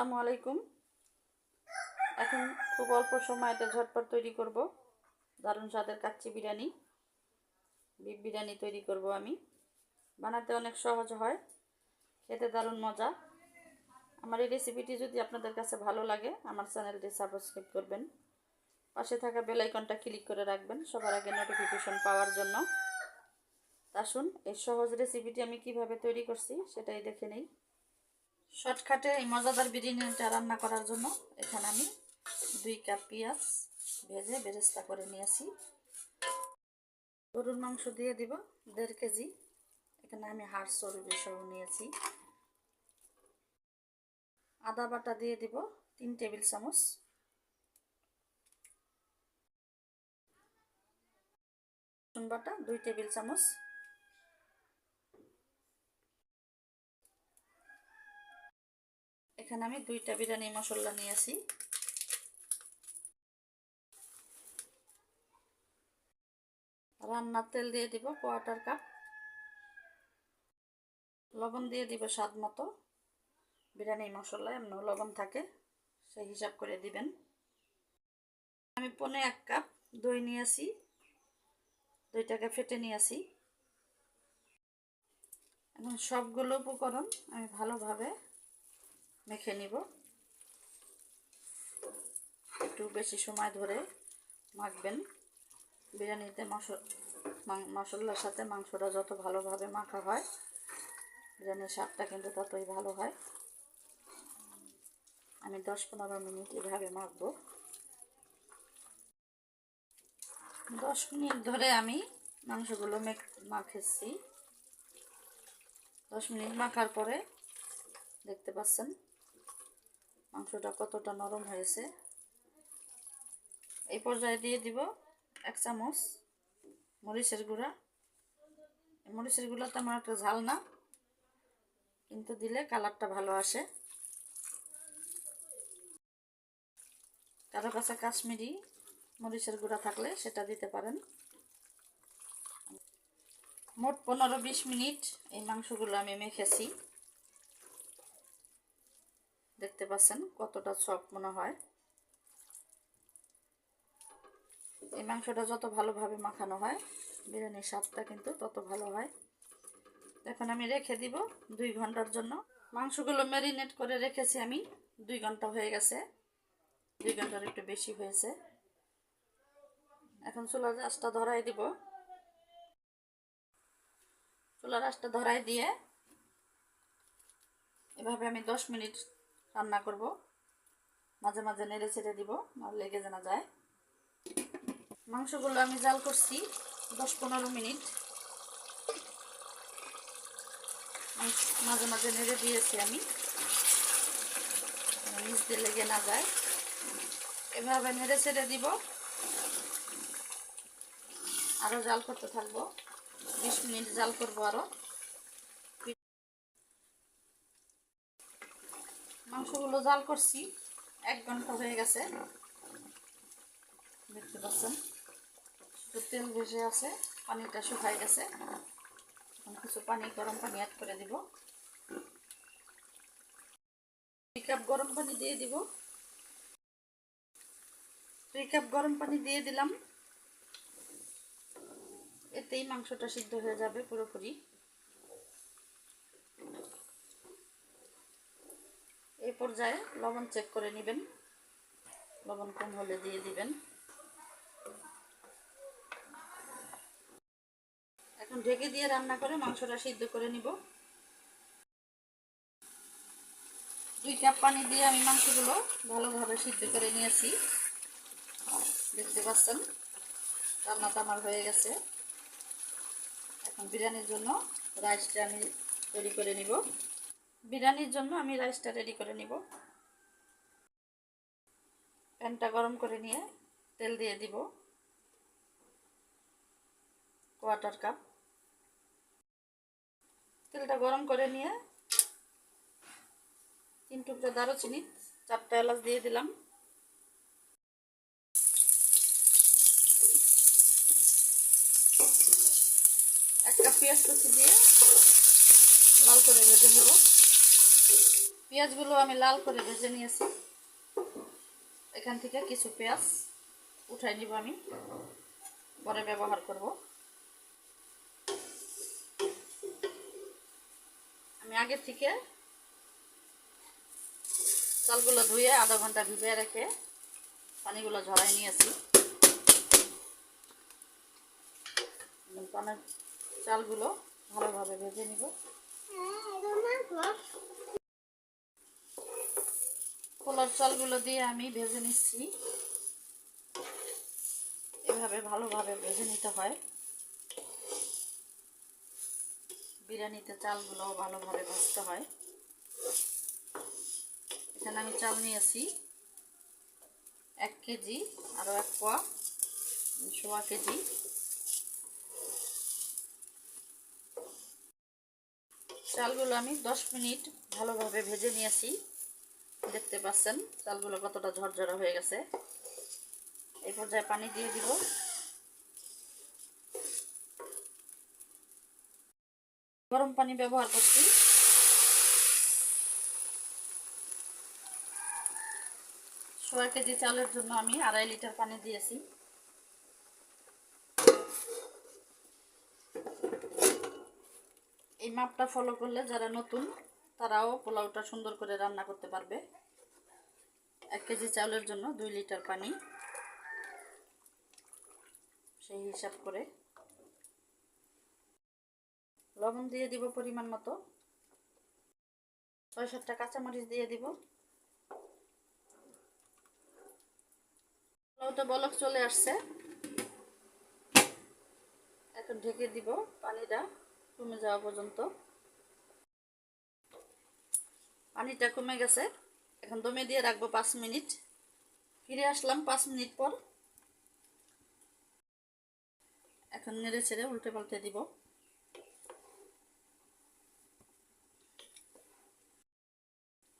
আসসালামু আলাইকুম। এখন খুব অল্প সময়তে ঝটপট তৈরি করব। দারুণ স্বাদের কাচ্চি বিরিয়ানি, বিফ বিরিয়ানি তৈরি করব আমি। বানাতে অনেক সহজ হয়, খেতে দারুণ মজা। আমার এই রেসিপিটি যদি আপনাদের কাছে ভালো লাগে, আমার চ্যানেলটি সাবস্ক্রাইব করবেন। পাশে থাকা বেল আইকনটা ক্লিক করে রাখবেন, সবার আগে নোটিফিকেশন পাওয়ার জন্য। আসুন, এই সহজ রেসিপিটি আমি কীভাবে তৈরি করছি, সেটাই দেখে নেই। শর্টকাটে এই মজাদার বিরিয়ানিটা রান্না করার জন্য এখানে আমি দুই কাপ পেঁয়াজ ভেজে বেরেস্তা করে নিয়েছি। গরুর মাংস দিয়ে দিব দেড় কেজি। এখানে আমি হাড় চর্বি সহ নিয়েছি। আদা বাটা দিয়ে দিব তিন টেবিল চামচ। রসুন বাটা দুই টেবিল চামচ। এখানে আমি দুইটা বিরিয়ানি মশলা নিয়েছি রান্নার তেল দিয়ে দিব কোয়াটার কাপ। লবণ দিয়ে দিব স্বাদ মতো। বিরিয়ানি মশলা এমন লবণ থাকে, সেই হিসাব করে দিবেন। আমি পনে এক কাপ দই নিয়েছি দইটাকে ফেটে নিয়েছি এখন সবগুলো উপকরণ আমি ভালোভাবে মেখে নিব। একটু বেশি সময় ধরে মাখবেন। বিরিয়ানিতে মশলার সাথে মাংসটা যত ভালোভাবে মাখা হয়, বিরিয়ানির স্বাদটা কিন্তু ততই ভালো হয়। আমি দশ পনেরো মিনিট এভাবে মাখবো। দশ মিনিট ধরে আমি মাংসগুলো মাখেছি। দশ মিনিট মাখার পরে দেখতে পাচ্ছেন মাংসটা কতটা নরম হয়েছে। এই পর্যায়ে দিয়ে দিব এক চামচ মরিচের গুঁড়া। মরিচের গুঁড়া তেমন একটা ঝাল না, কিন্তু দিলে কালারটা ভালো আসে। কারও কাছে কাশ্মীরি মরিচের গুঁড়া থাকলে সেটা দিতে পারেন। মোট পনেরো বিশ মিনিট এই মাংসগুলো আমি মেখেছি। দেখতে পাচ্ছেন কতটা সফট মনে হয়। এই মাংসটা যত ভালোভাবে মাখানো হয়, বিরিয়ানির স্বাদটা কিন্তু তত ভালো হয়। এখন আমি রেখে দিব দুই ঘণ্টার জন্য। মাংসগুলো ম্যারিনেট করে রেখেছি আমি, দুই ঘণ্টা হয়ে গেছে। দুই ঘণ্টার একটু বেশি হয়েছে। এখন চুলার রাসটা ধরাই দিব। চুলার রাসটা ধরাই দিয়ে এভাবে আমি দশ মিনিট রান্না করব। মাঝে মাঝে নেড়ে ছেড়ে দিব আর লেগে জানা যায়। মাংসগুলো আমি জাল করছি দশ পনেরো মিনিট। মাঝে মাঝে নেড়ে দিয়েছি আমি। নিচ দিয়ে লেগে না যায়। এভাবে নেড়ে ছেড়ে দিব। আরও জাল করতে থাকব। বিশ মিনিট জাল করব আরও মাংসগুলো জাল করছি। এক ঘণ্টা হয়ে গেছে। দেখতে পাচ্ছেন তেল ভেসে আছে, পানিটা শুকাই গেছে। এখন কিছু পানি, গরম পানি অ্যাড করে দিব। দুই কাপ গরম পানি দিয়ে দিব। দুই কাপ গরম পানি দিয়ে দিলাম। এতেই মাংসটা সিদ্ধ হয়ে যাবে পুরোপুরি। পর্যায়ে লবণ চেক করে নেবেন। লবণ কম হলে দিয়ে দিবেন। এখন ঢেকে দিয়ে রান্না করে মাংসটা সিদ্ধ করে নিব। দুই কাপ পানি দিয়ে আমি মাংসগুলো ভালোভাবে সিদ্ধ করে নিয়েছি। দেখতে পাচ্ছেন, রান্নাটা আমার হয়ে গেছে। এখন বিরিয়ানির জন্য রাইসটা আমি তৈরি করে নিব। বিরিয়ানির জন্য আমি রাইসটা রেডি করে নিব। প্যানটা গরম করে নিয়ে তেল দিয়ে দিব। কোয়াটার কাপ তেলটা গরম করে নিয়ে তিন টুকরো দারুচিনি, চারটা এলাচ দিয়ে দিলাম। এক কাপ পেঁয়াজ কুচি দিয়ে লাল করে ভেজে নেব। পেঁয়াজগুলো আমি লাল করে ভেজে নিয়েছি। এখান থেকে কিছু পেঁয়াজ উঠাই নিব আমি। পরে ব্যবহার করব। আমি আগে থেকে চালগুলো ধুয়ে আধা ঘণ্টা ভিজিয়ে রেখে পানিগুলো ঝরাই নিয়েছি। পানের চালগুলো ভালোভাবে ভেজে নিব। পোলার চালগুলো দিয়ে আমি ভেজে নিচ্ছি। এভাবে ভালোভাবে ভেজে নিতে হয়। বিরিয়ানিতে চালগুলো ভালোভাবে ভাজতে হয়। এখানে আমি চাল নিয়েছি। এক কেজি, আরও এক পোয়া সোয়া কেজি। চালগুলো আমি দশ মিনিট ভালোভাবে ভেজে নিয়েছি। দেখতে পাচ্ছেন, চালগুলো কতটা ঝরঝরা হয়ে গেছে। এই পর্যায়ে পানি দিয়ে দিব। গরম পানি ব্যবহার করছি। সোয়া কেজি চালের জন্য আমি আড়াই লিটার পানি দিয়েছি। এই মাপটা ফলো করলে যারা নতুন তারাও পোলাওটা সুন্দর করে রান্না করতে পারবে। এক কেজি চাউলের জন্য দুই লিটার পানি। সেই হিসাব করে। লবণ দিয়ে দিব পরিমাণ মতো। ছয় সাতটা কাঁচামরিচ দিয়ে দিব। পোলাওটা বলক চলে আসছে। এখন ঢেকে দিব পানিটা। কমে যাওয়া পর্যন্ত। পানিটা কমে গেছে। এখন দমে দিয়ে রাখব পাঁচ মিনিট। ফিরে আসলাম পাঁচ মিনিট পর। এখন নেড়ে ছেড়ে উল্টে পাল্টে দিব।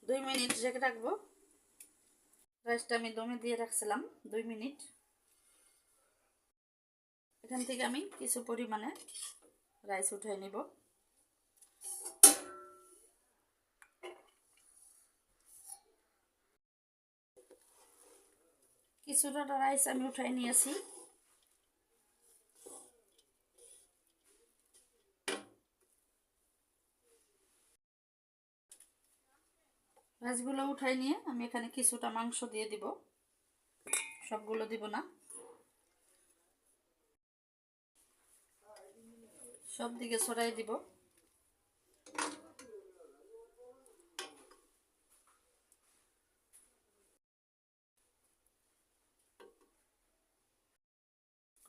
দুই মিনিট রেখে রাখব। রাইসটা আমি দমে দিয়ে রাখছিলাম দুই মিনিট। এখান থেকে আমি কিছু পরিমাণে রাইস উঠাই নিব। কিছুটা রাইস আমি উঠাই নিয়েছি। রাইসগুলো উঠাই নিয়ে আমি এখানে কিছুটা মাংস দিয়ে দিব। সবগুলো দিব না। সব দিকে ছড়াই দিব।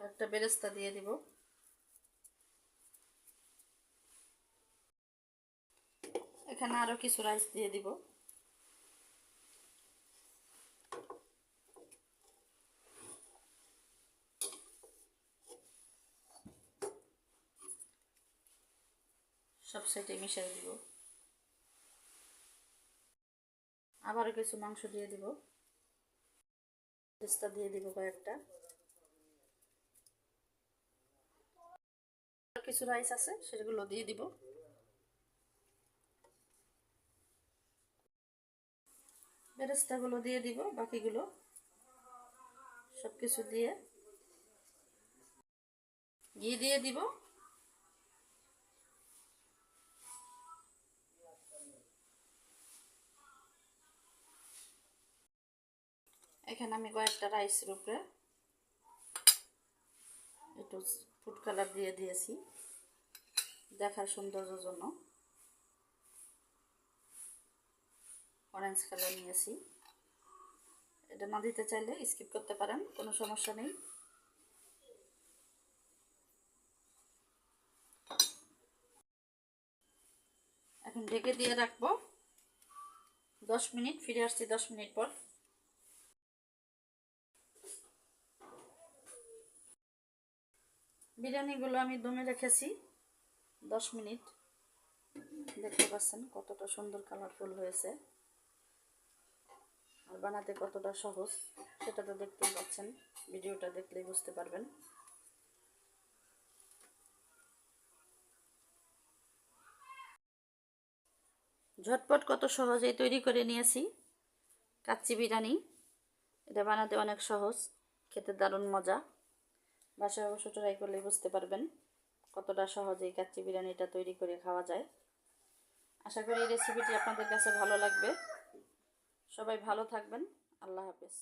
কয়েকটা বেরেস্তা দিয়ে দিব। এখানে আরও কিছু রাইস দিয়ে দিব। সব সাইডে মিশিয়ে দিব। আবারও কিছু মাংস দিয়ে দিব। পেস্তা দিয়ে দিব কয়েকটা। কিছু রাইস আছে, সেগুলো দিয়ে দিব। বেরেস্তাগুলো দিয়ে দিব, বাকিগুলো। সব কিছু দিয়ে ঘি দিয়ে দিব। এখানে আমি কয়েকটা রাইসের উপরে একটু ফুড কালার দিয়ে দিয়েছি। দেখার সৌন্দর্যের জন্য। অরেঞ্জ কালার নিয়েছি। এটা না দিতে চাইলে স্কিপ করতে পারেন, কোনো সমস্যা নেই। এখন ঢেকে দিয়ে রাখব। দশ মিনিট, ফিরে আসছি দশ মিনিট পর। বিরিয়ানিগুলো আমি দমে রেখেছি। দশ মিনিট। দেখতে পাচ্ছেন কতটা সুন্দর কালারফুল হয়েছে। আর বানাতে কতটা সহজ, সেটা তো দেখতেই পাচ্ছেন। ভিডিওটা দেখলেই বুঝতে পারবেন। ঝটপট কত সহজেই তৈরি করে নিয়েছি। কাচ্চি বিরিয়ানি, এটা বানাতে অনেক সহজ, খেতে দারুণ মজা। বাসায় অবশ্য ট্রাই করলে বুঝতে পারবেন কতটা সহজেই কাচ্চি বিরিয়ানিটা তৈরি করে খাওয়া যায়। আশা করি এই রেসিপিটি আপনাদের কাছে ভালো লাগবে। সবাই ভালো থাকবেন। আল্লাহ হাফেজ।